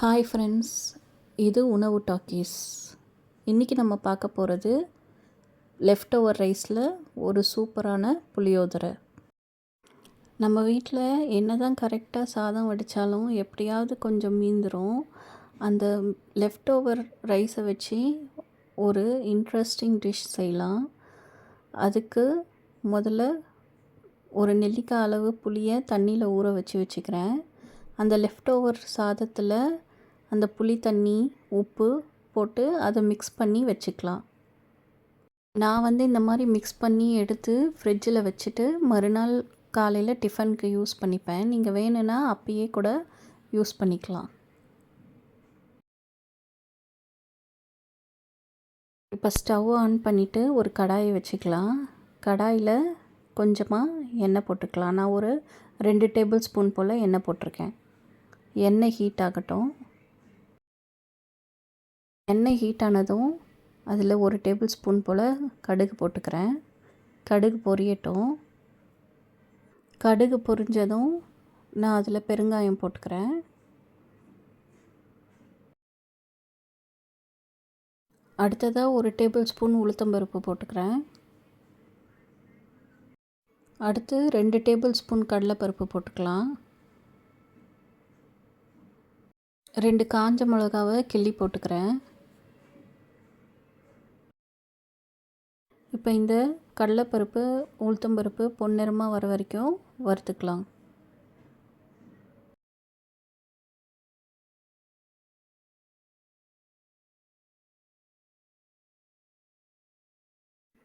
Hi friends இது உணவு talkies இன்றைக்கி நம்ம பார்க்க போகிறது லெஃப்ட் ஓவர் ரைஸில் ஒரு சூப்பரான புளியோதரை. நம்ம வீட்டில் என்ன தான் கரெக்டாக சாதம் வடித்தாலும் எப்படியாவது கொஞ்சம் மீந்துடும் அந்த லெஃப்ட் ஓவர் ரைஸை வச்சு ஒரு இன்ட்ரெஸ்டிங் டிஷ் செய்யலாம். அதுக்கு முதல்ல ஒரு நெல்லிக்காய் அளவு புளியை தண்ணியில் ஊற வச்சு வச்சுக்கிறேன். அந்த லெஃப்ட் ஓவர் சாதத்தில் அந்த புளி தண்ணி உப்பு போட்டு அதை மிக்ஸ் பண்ணி வச்சுக்கலாம். நான் வந்து இந்த மாதிரி மிக்ஸ் பண்ணி எடுத்து ஃப்ரிட்ஜில் வச்சுட்டு மறுநாள் காலையில் டிஃபனுக்கு யூஸ் பண்ணிப்பேன். நீங்கள் வேணும்னா அப்பயே கூட யூஸ் பண்ணிக்கலாம். இப்போ ஸ்டவ் ஆன் பண்ணிவிட்டு ஒரு கடாயை வச்சுக்கலாம். கடாயில் கொஞ்சமாக எண்ணெய் போட்டுக்கலாம். நான் ஒரு ரெண்டு டேபிள் ஸ்பூன் போல் எண்ணெய் போட்டிருக்கேன். எண்ணெய் ஹீட் ஆகட்டும். எண்ணெய் ஹீட் ஆனதும் அதில் ஒரு டேபிள் ஸ்பூன் போல் கடுகு போட்டுக்கிறேன். கடுகு பொரியட்டும். கடுகு பொரிஞ்சதும் நான் அதில் பெருங்காயம் போட்டுக்கிறேன். அடுத்ததாக ஒரு டேபிள் ஸ்பூன் உளுத்தம்பருப்பு போட்டுக்கிறேன். அடுத்து ரெண்டு டேபிள் ஸ்பூன் கடலைப்பருப்பு போட்டுக்கலாம். ரெண்டு காஞ்ச மிளகாவை கிள்ளி போட்டுக்கிறேன். இப்போ இந்த கடலைப்பருப்பு உளுத்தம்பருப்பு பொன்னிறமாக வர வரைக்கும் வறுத்துக்கலாம்.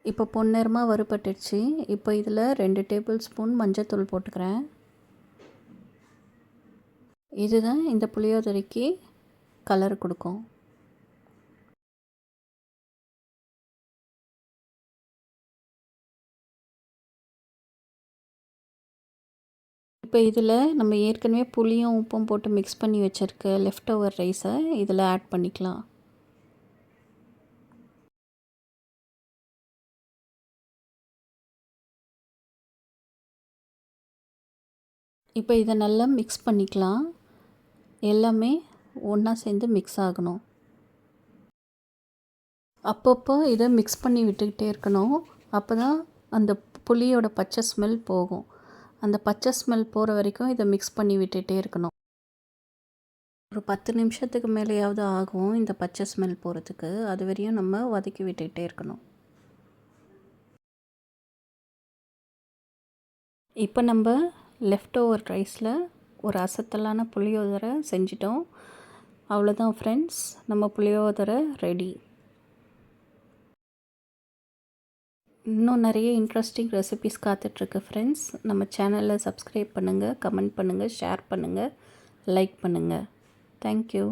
இப்போ பொன்னிறமாக வறுபட்டுடுச்சு. இப்போ இதில் ரெண்டு டேபிள் ஸ்பூன் மஞ்சத்தூள் போட்டுக்கிறேன். இதுதான் இந்த புளியோதரைக்கு கலர் கொடுக்கும். இப்போ இதில் நம்ம ஏற்கனவே புளியும் உப்பும் போட்டு மிக்ஸ் பண்ணி வச்சுருக்க லெஃப்ட் ஓவர் ரைஸை இதில் ஆட் பண்ணிக்கலாம். இப்போ இதை நல்லா மிக்ஸ் பண்ணிக்கலாம். எல்லாமே ஒன்றா சேர்ந்து மிக்ஸ் ஆகணும். அப்பப்போ இதை மிக்ஸ் பண்ணி விட்டுக்கிட்டே இருக்கணும். அப்போ தான் அந்த புளியோட பச்சை ஸ்மெல் போகும். அந்த பச்சை ஸ்மெல் போகிற வரைக்கும் இதை மிக்ஸ் பண்ணி விட்டுகிட்டே இருக்கணும். ஒரு பத்து நிமிஷத்துக்கு மேலேயாவது ஆகும் இந்த பச்சை ஸ்மெல் போகிறதுக்கு அது வரையும் நம்ம வதக்கி விட்டுக்கிட்டே இருக்கணும். இப்போ நம்ம லெஃப்ட் ஓவர் ரைஸில் ஒரு அசத்தலான புளியோதரை செஞ்சிட்டோம். அவ்வளோதான் ஃப்ரெண்ட்ஸ் நம்ம புளியோதரை ரெடி இன்னும் நிறைய இன்ட்ரெஸ்டிங் ரெசிபிஸ் காத்துட்ருக்கு ஃப்ரெண்ட்ஸ் நம்ம சேனலில் சப்ஸ்கிரைப் பண்ணுங்கள் கமெண்ட் பண்ணுங்கள் ஷேர் பண்ணுங்கள் லைக் பண்ணுங்கள் தேங்க்யூ